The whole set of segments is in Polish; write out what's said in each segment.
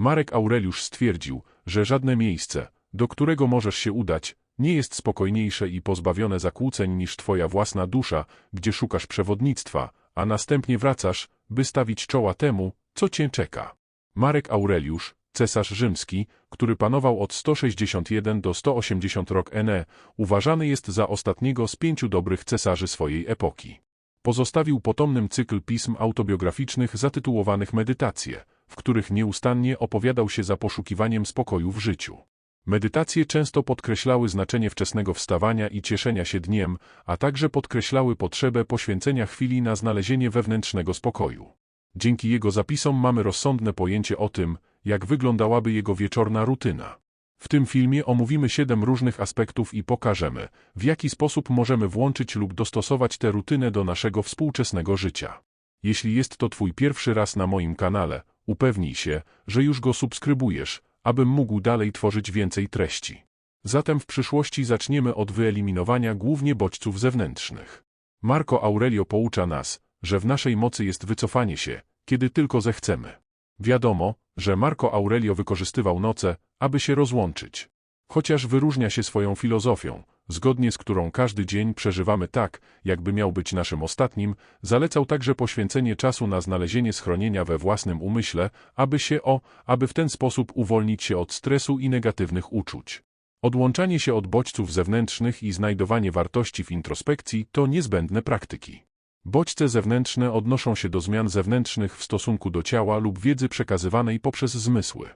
Marek Aureliusz stwierdził, że żadne miejsce, do którego możesz się udać, nie jest spokojniejsze i pozbawione zakłóceń niż twoja własna dusza, gdzie szukasz przewodnictwa, a następnie wracasz, by stawić czoła temu, co cię czeka. Marek Aureliusz, cesarz rzymski, który panował od 161 do 180 rok NE, uważany jest za ostatniego z pięciu dobrych cesarzy swojej epoki. Pozostawił potomnym cykl pism autobiograficznych zatytułowanych Medytacje, w których nieustannie opowiadał się za poszukiwaniem spokoju w życiu. Medytacje często podkreślały znaczenie wczesnego wstawania i cieszenia się dniem, a także podkreślały potrzebę poświęcenia chwili na znalezienie wewnętrznego spokoju. Dzięki jego zapisom mamy rozsądne pojęcie o tym, jak wyglądałaby jego wieczorna rutyna. W tym filmie omówimy siedem różnych aspektów i pokażemy, w jaki sposób możemy włączyć lub dostosować tę rutynę do naszego współczesnego życia. Jeśli jest to Twój pierwszy raz na moim kanale, upewnij się, że już go subskrybujesz, abym mógł dalej tworzyć więcej treści. Zatem w przyszłości zaczniemy od wyeliminowania głównie bodźców zewnętrznych. Marco Aurelio poucza nas, że w naszej mocy jest wycofanie się, kiedy tylko zechcemy. Wiadomo, że Marco Aurelio wykorzystywał noce, aby się rozłączyć. Chociaż wyróżnia się swoją filozofią, zgodnie z którą każdy dzień przeżywamy tak, jakby miał być naszym ostatnim, zalecał także poświęcenie czasu na znalezienie schronienia we własnym umyśle, aby się o, aby w ten sposób uwolnić się od stresu i negatywnych uczuć. Odłączanie się od bodźców zewnętrznych i znajdowanie wartości w introspekcji to niezbędne praktyki. Bodźce zewnętrzne odnoszą się do zmian zewnętrznych w stosunku do ciała lub wiedzy przekazywanej poprzez zmysły.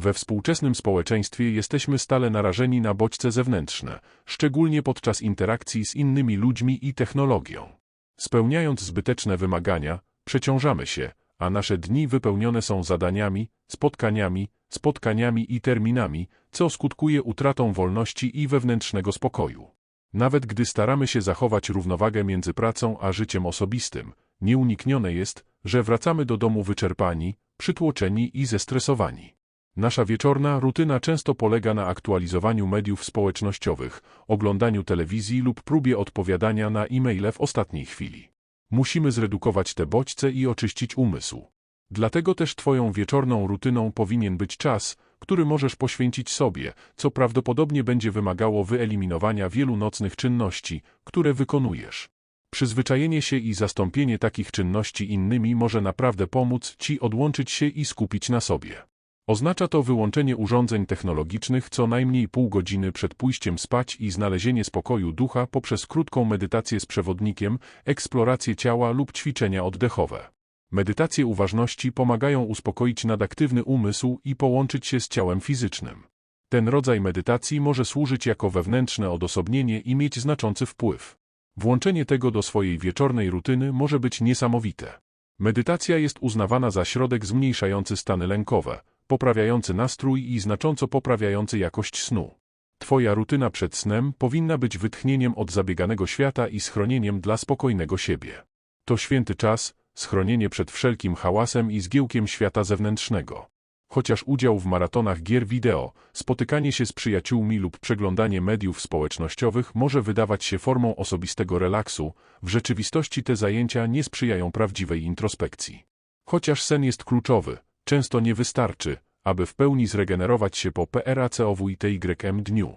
We współczesnym społeczeństwie jesteśmy stale narażeni na bodźce zewnętrzne, szczególnie podczas interakcji z innymi ludźmi i technologią. Spełniając zbyteczne wymagania, przeciążamy się, a nasze dni wypełnione są zadaniami, spotkaniami, spotkaniami i terminami, co skutkuje utratą wolności i wewnętrznego spokoju. Nawet gdy staramy się zachować równowagę między pracą a życiem osobistym, nieuniknione jest, że wracamy do domu wyczerpani, przytłoczeni i zestresowani. Nasza wieczorna rutyna często polega na aktualizowaniu mediów społecznościowych, oglądaniu telewizji lub próbie odpowiadania na e-maile w ostatniej chwili. Musimy zredukować te bodźce i oczyścić umysł. Dlatego też Twoją wieczorną rutyną powinien być czas, który możesz poświęcić sobie, co prawdopodobnie będzie wymagało wyeliminowania wielu nocnych czynności, które wykonujesz. Przyzwyczajenie się i zastąpienie takich czynności innymi może naprawdę pomóc Ci odłączyć się i skupić na sobie. Oznacza to wyłączenie urządzeń technologicznych co najmniej pół godziny przed pójściem spać i znalezienie spokoju ducha poprzez krótką medytację z przewodnikiem, eksplorację ciała lub ćwiczenia oddechowe. Medytacje uważności pomagają uspokoić nadaktywny umysł i połączyć się z ciałem fizycznym. Ten rodzaj medytacji może służyć jako wewnętrzne odosobnienie i mieć znaczący wpływ. Włączenie tego do swojej wieczornej rutyny może być niesamowite. Medytacja jest uznawana za środek zmniejszający stany lękowe, poprawiający nastrój i znacząco poprawiający jakość snu. Twoja rutyna przed snem powinna być wytchnieniem od zabieganego świata i schronieniem dla spokojnego siebie. To święty czas, schronienie przed wszelkim hałasem i zgiełkiem świata zewnętrznego. Chociaż udział w maratonach gier wideo, spotykanie się z przyjaciółmi lub przeglądanie mediów społecznościowych może wydawać się formą osobistego relaksu, w rzeczywistości te zajęcia nie sprzyjają prawdziwej introspekcji. Chociaż sen jest kluczowy, często nie wystarczy, aby w pełni zregenerować się po PRACOWITYM dniu.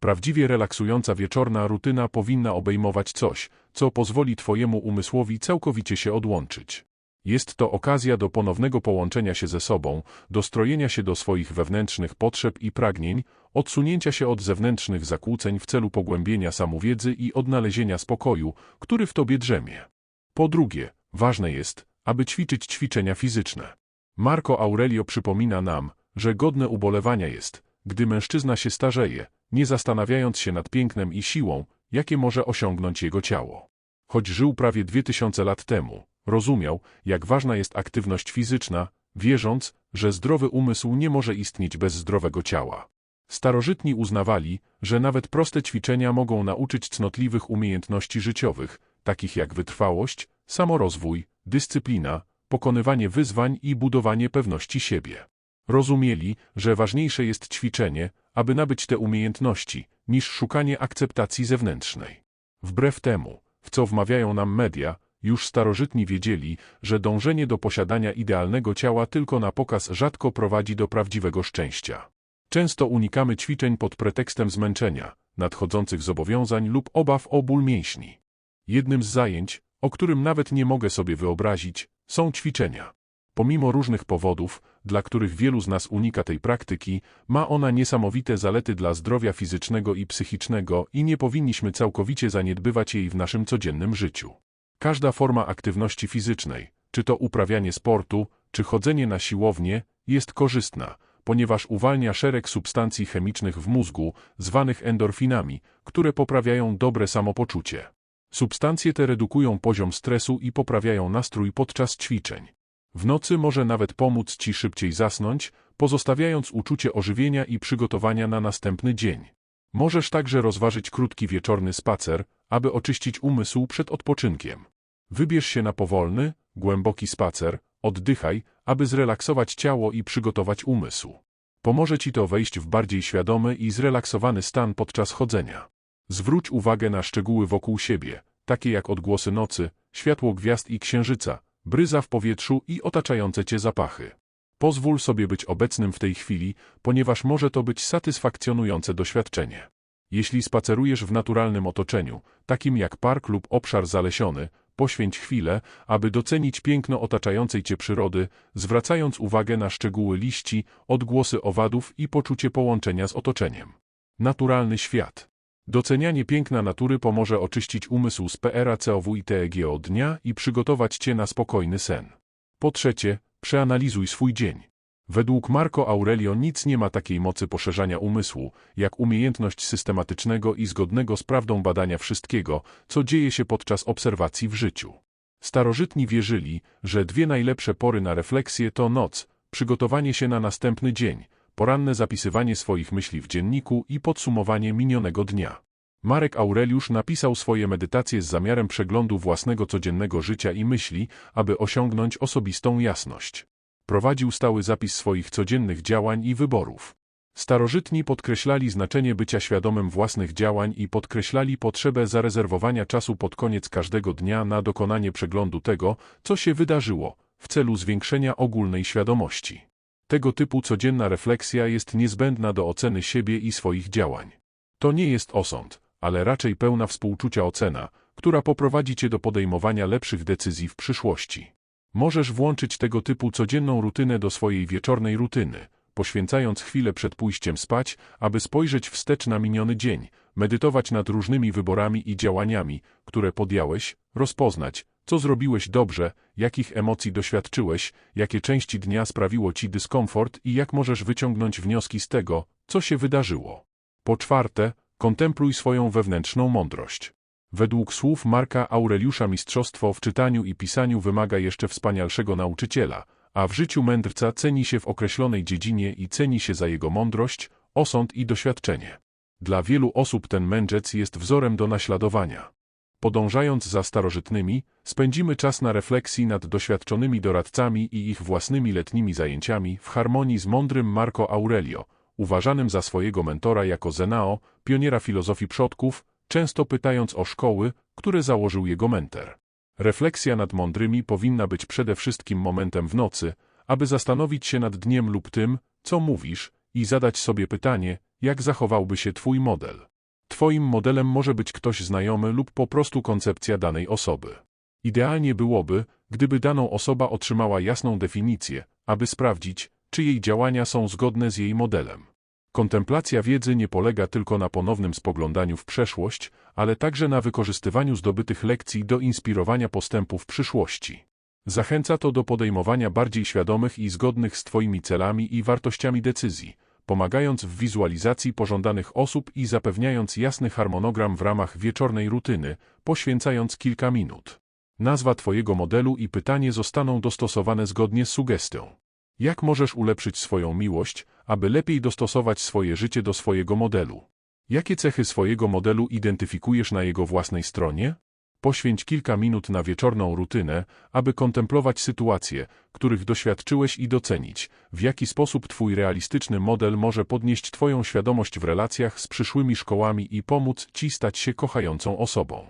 Prawdziwie relaksująca wieczorna rutyna powinna obejmować coś, co pozwoli Twojemu umysłowi całkowicie się odłączyć. Jest to okazja do ponownego połączenia się ze sobą, dostrojenia się do swoich wewnętrznych potrzeb i pragnień, odsunięcia się od zewnętrznych zakłóceń w celu pogłębienia samowiedzy i odnalezienia spokoju, który w Tobie drzemie. Po drugie, ważne jest, aby ćwiczyć ćwiczenia fizyczne. Marco Aurelio przypomina nam, że godne ubolewania jest, gdy mężczyzna się starzeje, nie zastanawiając się nad pięknem i siłą, jakie może osiągnąć jego ciało. Choć żył prawie 2000 lat temu, rozumiał, jak ważna jest aktywność fizyczna, wierząc, że zdrowy umysł nie może istnieć bez zdrowego ciała. Starożytni uznawali, że nawet proste ćwiczenia mogą nauczyć cnotliwych umiejętności życiowych, takich jak wytrwałość, samorozwój, dyscyplina, pokonywanie wyzwań i budowanie pewności siebie. Rozumieli, że ważniejsze jest ćwiczenie, aby nabyć te umiejętności, niż szukanie akceptacji zewnętrznej. Wbrew temu, w co wmawiają nam media, już starożytni wiedzieli, że dążenie do posiadania idealnego ciała tylko na pokaz rzadko prowadzi do prawdziwego szczęścia. Często unikamy ćwiczeń pod pretekstem zmęczenia, nadchodzących zobowiązań lub obaw o ból mięśni. Jednym z zajęć, o którym nawet nie mogę sobie wyobrazić, są ćwiczenia. Pomimo różnych powodów, dla których wielu z nas unika tej praktyki, ma ona niesamowite zalety dla zdrowia fizycznego i psychicznego i nie powinniśmy całkowicie zaniedbywać jej w naszym codziennym życiu. Każda forma aktywności fizycznej, czy to uprawianie sportu, czy chodzenie na siłownię, jest korzystna, ponieważ uwalnia szereg substancji chemicznych w mózgu, zwanych endorfinami, które poprawiają dobre samopoczucie. Substancje te redukują poziom stresu i poprawiają nastrój podczas ćwiczeń. W nocy może nawet pomóc Ci szybciej zasnąć, pozostawiając uczucie ożywienia i przygotowania na następny dzień. Możesz także rozważyć krótki wieczorny spacer, aby oczyścić umysł przed odpoczynkiem. Wybierz się na powolny, głęboki spacer, oddychaj, aby zrelaksować ciało i przygotować umysł. Pomoże Ci to wejść w bardziej świadomy i zrelaksowany stan podczas chodzenia. Zwróć uwagę na szczegóły wokół siebie, takie jak odgłosy nocy, światło gwiazd i księżyca, bryza w powietrzu i otaczające Cię zapachy. Pozwól sobie być obecnym w tej chwili, ponieważ może to być satysfakcjonujące doświadczenie. Jeśli spacerujesz w naturalnym otoczeniu, takim jak park lub obszar zalesiony, poświęć chwilę, aby docenić piękno otaczającej Cię przyrody, zwracając uwagę na szczegóły liści, odgłosy owadów i poczucie połączenia z otoczeniem. Naturalny świat. Docenianie piękna natury pomoże oczyścić umysł z PRACOW i TEGO dnia i przygotować Cię na spokojny sen. Po trzecie, przeanalizuj swój dzień. Według Marco Aurelio nic nie ma takiej mocy poszerzania umysłu, jak umiejętność systematycznego i zgodnego z prawdą badania wszystkiego, co dzieje się podczas obserwacji w życiu. Starożytni wierzyli, że dwie najlepsze pory na refleksję to noc, przygotowanie się na następny dzień, poranne zapisywanie swoich myśli w dzienniku i podsumowanie minionego dnia. Marek Aureliusz napisał swoje medytacje z zamiarem przeglądu własnego codziennego życia i myśli, aby osiągnąć osobistą jasność. Prowadził stały zapis swoich codziennych działań i wyborów. Starożytni podkreślali znaczenie bycia świadomym własnych działań i podkreślali potrzebę zarezerwowania czasu pod koniec każdego dnia na dokonanie przeglądu tego, co się wydarzyło, w celu zwiększenia ogólnej świadomości. Tego typu codzienna refleksja jest niezbędna do oceny siebie i swoich działań. To nie jest osąd, ale raczej pełna współczucia ocena, która poprowadzi Cię do podejmowania lepszych decyzji w przyszłości. Możesz włączyć tego typu codzienną rutynę do swojej wieczornej rutyny, poświęcając chwilę przed pójściem spać, aby spojrzeć wstecz na miniony dzień, medytować nad różnymi wyborami i działaniami, które podjąłeś, rozpoznać, co zrobiłeś dobrze, jakich emocji doświadczyłeś, jakie części dnia sprawiło ci dyskomfort i jak możesz wyciągnąć wnioski z tego, co się wydarzyło. Po czwarte, kontempluj swoją wewnętrzną mądrość. Według słów Marka Aureliusza mistrzostwo w czytaniu i pisaniu wymaga jeszcze wspanialszego nauczyciela, a w życiu mędrca ceni się w określonej dziedzinie i ceni się za jego mądrość, osąd i doświadczenie. Dla wielu osób ten mędrzec jest wzorem do naśladowania. Podążając za starożytnymi, spędzimy czas na refleksji nad doświadczonymi doradcami i ich własnymi letnimi zajęciami w harmonii z mądrym Marco Aurelio, uważanym za swojego mentora jako Zenao, pioniera filozofii przodków, często pytając o szkoły, które założył jego mentor. Refleksja nad mądrymi powinna być przede wszystkim momentem w nocy, aby zastanowić się nad dniem lub tym, co mówisz, i zadać sobie pytanie, jak zachowałby się Twój model. Twoim modelem może być ktoś znajomy lub po prostu koncepcja danej osoby. Idealnie byłoby, gdyby daną osoba otrzymała jasną definicję, aby sprawdzić, czy jej działania są zgodne z jej modelem. Kontemplacja wiedzy nie polega tylko na ponownym spoglądaniu w przeszłość, ale także na wykorzystywaniu zdobytych lekcji do inspirowania postępu w przyszłości. Zachęca to do podejmowania bardziej świadomych i zgodnych z Twoimi celami i wartościami decyzji, pomagając w wizualizacji pożądanych osób i zapewniając jasny harmonogram w ramach wieczornej rutyny, poświęcając kilka minut. Nazwa Twojego modelu i pytanie zostaną dostosowane zgodnie z sugestią. Jak możesz ulepszyć swoją miłość, aby lepiej dostosować swoje życie do swojego modelu? Jakie cechy swojego modelu identyfikujesz na jego własnej stronie? Poświęć kilka minut na wieczorną rutynę, aby kontemplować sytuacje, których doświadczyłeś i docenić, w jaki sposób Twój realistyczny model może podnieść Twoją świadomość w relacjach z przyszłymi szkołami i pomóc Ci stać się kochającą osobą.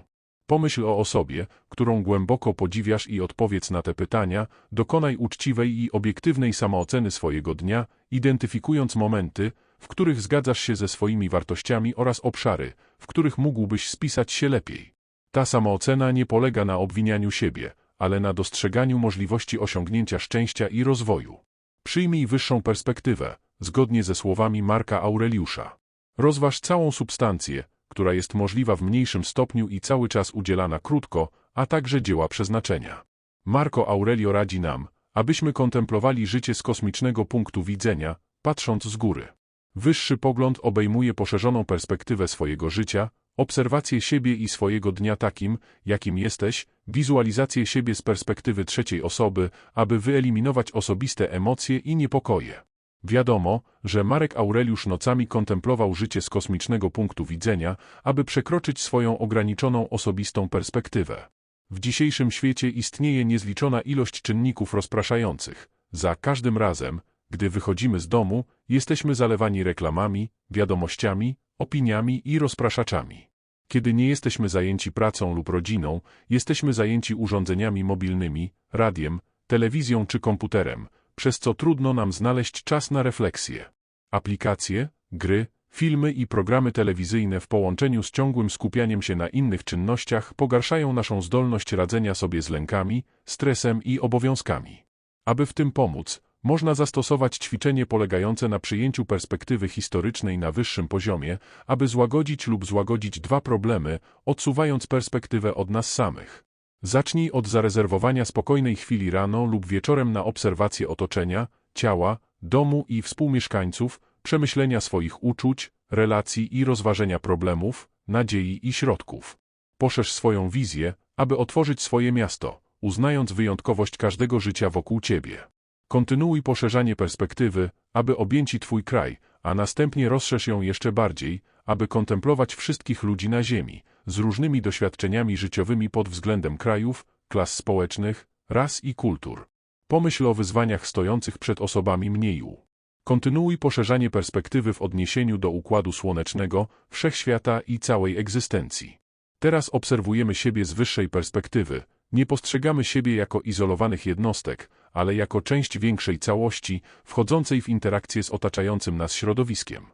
Pomyśl o osobie, którą głęboko podziwiasz i odpowiedz na te pytania, dokonaj uczciwej i obiektywnej samooceny swojego dnia, identyfikując momenty, w których zgadzasz się ze swoimi wartościami oraz obszary, w których mógłbyś spisać się lepiej. Ta samoocena nie polega na obwinianiu siebie, ale na dostrzeganiu możliwości osiągnięcia szczęścia i rozwoju. Przyjmij wyższą perspektywę, zgodnie ze słowami Marka Aureliusza. Rozważ całą substancję, która jest możliwa w mniejszym stopniu i cały czas udzielana krótko, a także dzieła przeznaczenia. Marco Aurelio radzi nam, abyśmy kontemplowali życie z kosmicznego punktu widzenia, patrząc z góry. Wyższy pogląd obejmuje poszerzoną perspektywę swojego życia, obserwację siebie i swojego dnia takim, jakim jesteś, wizualizację siebie z perspektywy trzeciej osoby, aby wyeliminować osobiste emocje i niepokoje. Wiadomo, że Marek Aureliusz nocami kontemplował życie z kosmicznego punktu widzenia, aby przekroczyć swoją ograniczoną osobistą perspektywę. W dzisiejszym świecie istnieje niezliczona ilość czynników rozpraszających. Za każdym razem, gdy wychodzimy z domu, jesteśmy zalewani reklamami, wiadomościami, opiniami i rozpraszaczami. Kiedy nie jesteśmy zajęci pracą lub rodziną, jesteśmy zajęci urządzeniami mobilnymi, radiem, telewizją czy komputerem, przez co trudno nam znaleźć czas na refleksję. Aplikacje, gry, filmy i programy telewizyjne w połączeniu z ciągłym skupianiem się na innych czynnościach pogarszają naszą zdolność radzenia sobie z lękami, stresem i obowiązkami. Aby w tym pomóc, można zastosować ćwiczenie polegające na przyjęciu perspektywy historycznej na wyższym poziomie, aby złagodzić lub złagodzić dwa problemy, odsuwając perspektywę od nas samych. Zacznij od zarezerwowania spokojnej chwili rano lub wieczorem na obserwację otoczenia, ciała, domu i współmieszkańców, przemyślenia swoich uczuć, relacji i rozważenia problemów, nadziei i środków. Poszerz swoją wizję, aby otworzyć swoje miasto, uznając wyjątkowość każdego życia wokół ciebie. Kontynuuj poszerzanie perspektywy, aby objęci Twój kraj, a następnie rozszerz ją jeszcze bardziej, aby kontemplować wszystkich ludzi na Ziemi, z różnymi doświadczeniami życiowymi pod względem krajów, klas społecznych, ras i kultur. Pomyśl o wyzwaniach stojących przed osobami mnieju. Kontynuuj poszerzanie perspektywy w odniesieniu do Układu Słonecznego, Wszechświata i całej egzystencji. Teraz obserwujemy siebie z wyższej perspektywy, nie postrzegamy siebie jako izolowanych jednostek, ale jako część większej całości, wchodzącej w interakcję z otaczającym nas środowiskiem.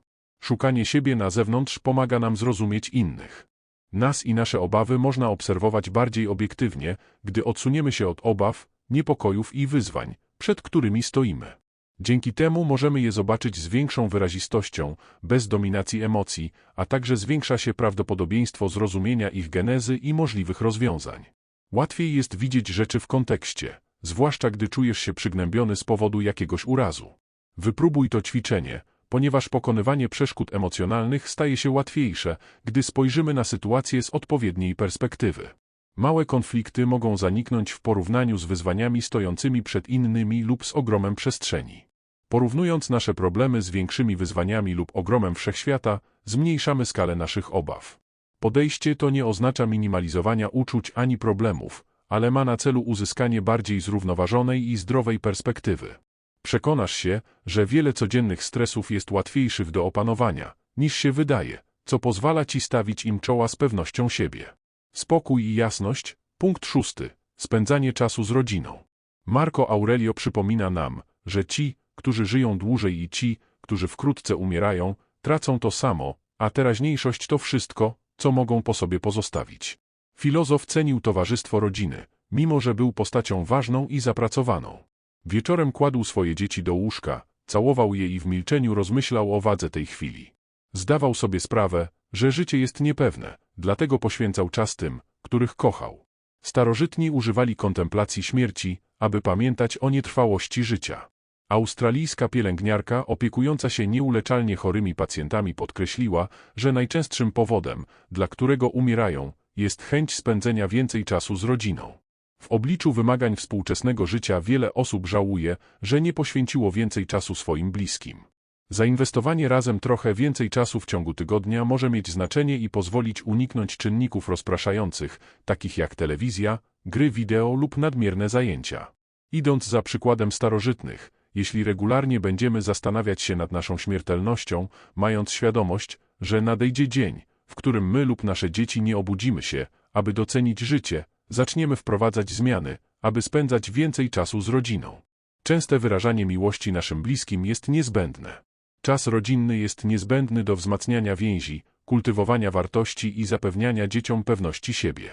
Szukanie siebie na zewnątrz pomaga nam zrozumieć innych. Nas i nasze obawy można obserwować bardziej obiektywnie, gdy odsuniemy się od obaw, niepokojów i wyzwań, przed którymi stoimy. Dzięki temu możemy je zobaczyć z większą wyrazistością, bez dominacji emocji, a także zwiększa się prawdopodobieństwo zrozumienia ich genezy i możliwych rozwiązań. Łatwiej jest widzieć rzeczy w kontekście, zwłaszcza gdy czujesz się przygnębiony z powodu jakiegoś urazu. Wypróbuj to ćwiczenie, ponieważ pokonywanie przeszkód emocjonalnych staje się łatwiejsze, gdy spojrzymy na sytuację z odpowiedniej perspektywy. Małe konflikty mogą zaniknąć w porównaniu z wyzwaniami stojącymi przed innymi lub z ogromem przestrzeni. Porównując nasze problemy z większymi wyzwaniami lub ogromem wszechświata, zmniejszamy skalę naszych obaw. Podejście to nie oznacza minimalizowania uczuć ani problemów, ale ma na celu uzyskanie bardziej zrównoważonej i zdrowej perspektywy. Przekonasz się, że wiele codziennych stresów jest łatwiejszych do opanowania, niż się wydaje, co pozwala ci stawić im czoła z pewnością siebie. Spokój i jasność. Punkt szósty. Spędzanie czasu z rodziną. Marco Aurelio przypomina nam, że ci, którzy żyją dłużej i ci, którzy wkrótce umierają, tracą to samo, a teraźniejszość to wszystko, co mogą po sobie pozostawić. Filozof cenił towarzystwo rodziny, mimo że był postacią ważną i zapracowaną. Wieczorem kładł swoje dzieci do łóżka, całował je i w milczeniu rozmyślał o wadze tej chwili. Zdawał sobie sprawę, że życie jest niepewne, dlatego poświęcał czas tym, których kochał. Starożytni używali kontemplacji śmierci, aby pamiętać o nietrwałości życia. Australijska pielęgniarka opiekująca się nieuleczalnie chorymi pacjentami podkreśliła, że najczęstszym powodem, dla którego umierają, jest chęć spędzenia więcej czasu z rodziną. W obliczu wymagań współczesnego życia wiele osób żałuje, że nie poświęciło więcej czasu swoim bliskim. Zainwestowanie razem trochę więcej czasu w ciągu tygodnia może mieć znaczenie i pozwolić uniknąć czynników rozpraszających, takich jak telewizja, gry wideo lub nadmierne zajęcia. Idąc za przykładem starożytnych, jeśli regularnie będziemy zastanawiać się nad naszą śmiertelnością, mając świadomość, że nadejdzie dzień, w którym my lub nasze dzieci nie obudzimy się, aby docenić życie, zaczniemy wprowadzać zmiany, aby spędzać więcej czasu z rodziną. Częste wyrażanie miłości naszym bliskim jest niezbędne. Czas rodzinny jest niezbędny do wzmacniania więzi, kultywowania wartości i zapewniania dzieciom pewności siebie.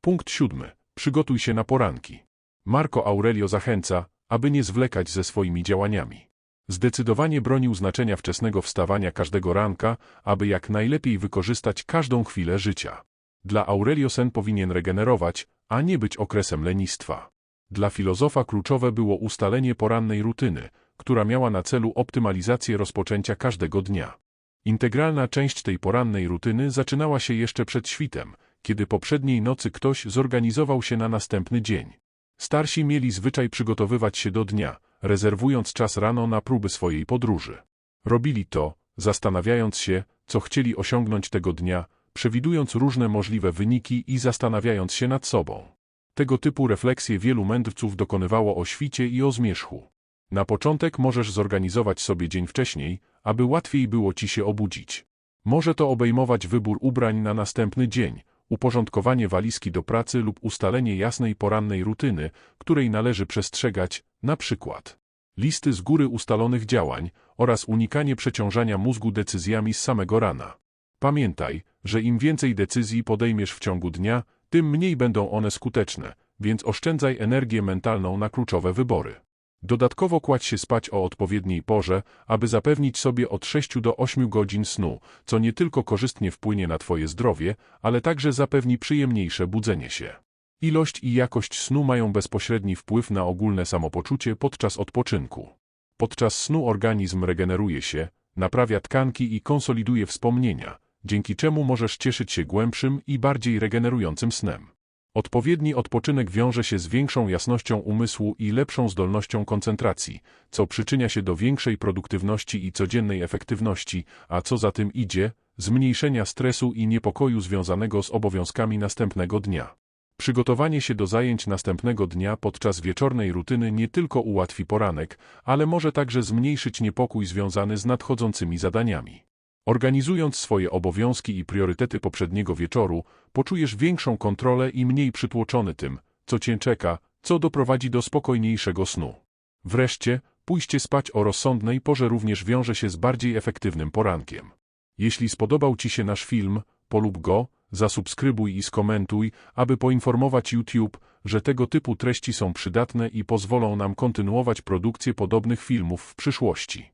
Punkt siódmy. Przygotuj się na poranki. Marco Aurelio zachęca, aby nie zwlekać ze swoimi działaniami. Zdecydowanie bronił znaczenia wczesnego wstawania każdego ranka, aby jak najlepiej wykorzystać każdą chwilę życia. Dla Aurelio sen powinien regenerować, a nie być okresem lenistwa. Dla filozofa kluczowe było ustalenie porannej rutyny, która miała na celu optymalizację rozpoczęcia każdego dnia. Integralna część tej porannej rutyny zaczynała się jeszcze przed świtem, kiedy poprzedniej nocy ktoś zorganizował się na następny dzień. Starsi mieli zwyczaj przygotowywać się do dnia, rezerwując czas rano na próby swojej podróży. Robili to, zastanawiając się, co chcieli osiągnąć tego dnia, przewidując różne możliwe wyniki i zastanawiając się nad sobą. Tego typu refleksje wielu mędrców dokonywało o świcie i o zmierzchu. Na początek możesz zorganizować sobie dzień wcześniej, aby łatwiej było ci się obudzić. Może to obejmować wybór ubrań na następny dzień, uporządkowanie walizki do pracy lub ustalenie jasnej porannej rutyny, której należy przestrzegać, na przykład listy z góry ustalonych działań oraz unikanie przeciążania mózgu decyzjami z samego rana. Pamiętaj, że im więcej decyzji podejmiesz w ciągu dnia, tym mniej będą one skuteczne, więc oszczędzaj energię mentalną na kluczowe wybory. Dodatkowo kładź się spać o odpowiedniej porze, aby zapewnić sobie od 6 do 8 godzin snu, co nie tylko korzystnie wpłynie na Twoje zdrowie, ale także zapewni przyjemniejsze budzenie się. Ilość i jakość snu mają bezpośredni wpływ na ogólne samopoczucie podczas odpoczynku. Podczas snu organizm regeneruje się, naprawia tkanki i konsoliduje wspomnienia, dzięki czemu możesz cieszyć się głębszym i bardziej regenerującym snem. Odpowiedni odpoczynek wiąże się z większą jasnością umysłu i lepszą zdolnością koncentracji, co przyczynia się do większej produktywności i codziennej efektywności, a co za tym idzie, zmniejszenia stresu i niepokoju związanego z obowiązkami następnego dnia. Przygotowanie się do zajęć następnego dnia podczas wieczornej rutyny nie tylko ułatwi poranek, ale może także zmniejszyć niepokój związany z nadchodzącymi zadaniami. Organizując swoje obowiązki i priorytety poprzedniego wieczoru, poczujesz większą kontrolę i mniej przytłoczony tym, co cię czeka, co doprowadzi do spokojniejszego snu. Wreszcie, pójście spać o rozsądnej porze również wiąże się z bardziej efektywnym porankiem. Jeśli spodobał Ci się nasz film, polub go, zasubskrybuj i skomentuj, aby poinformować YouTube, że tego typu treści są przydatne i pozwolą nam kontynuować produkcję podobnych filmów w przyszłości.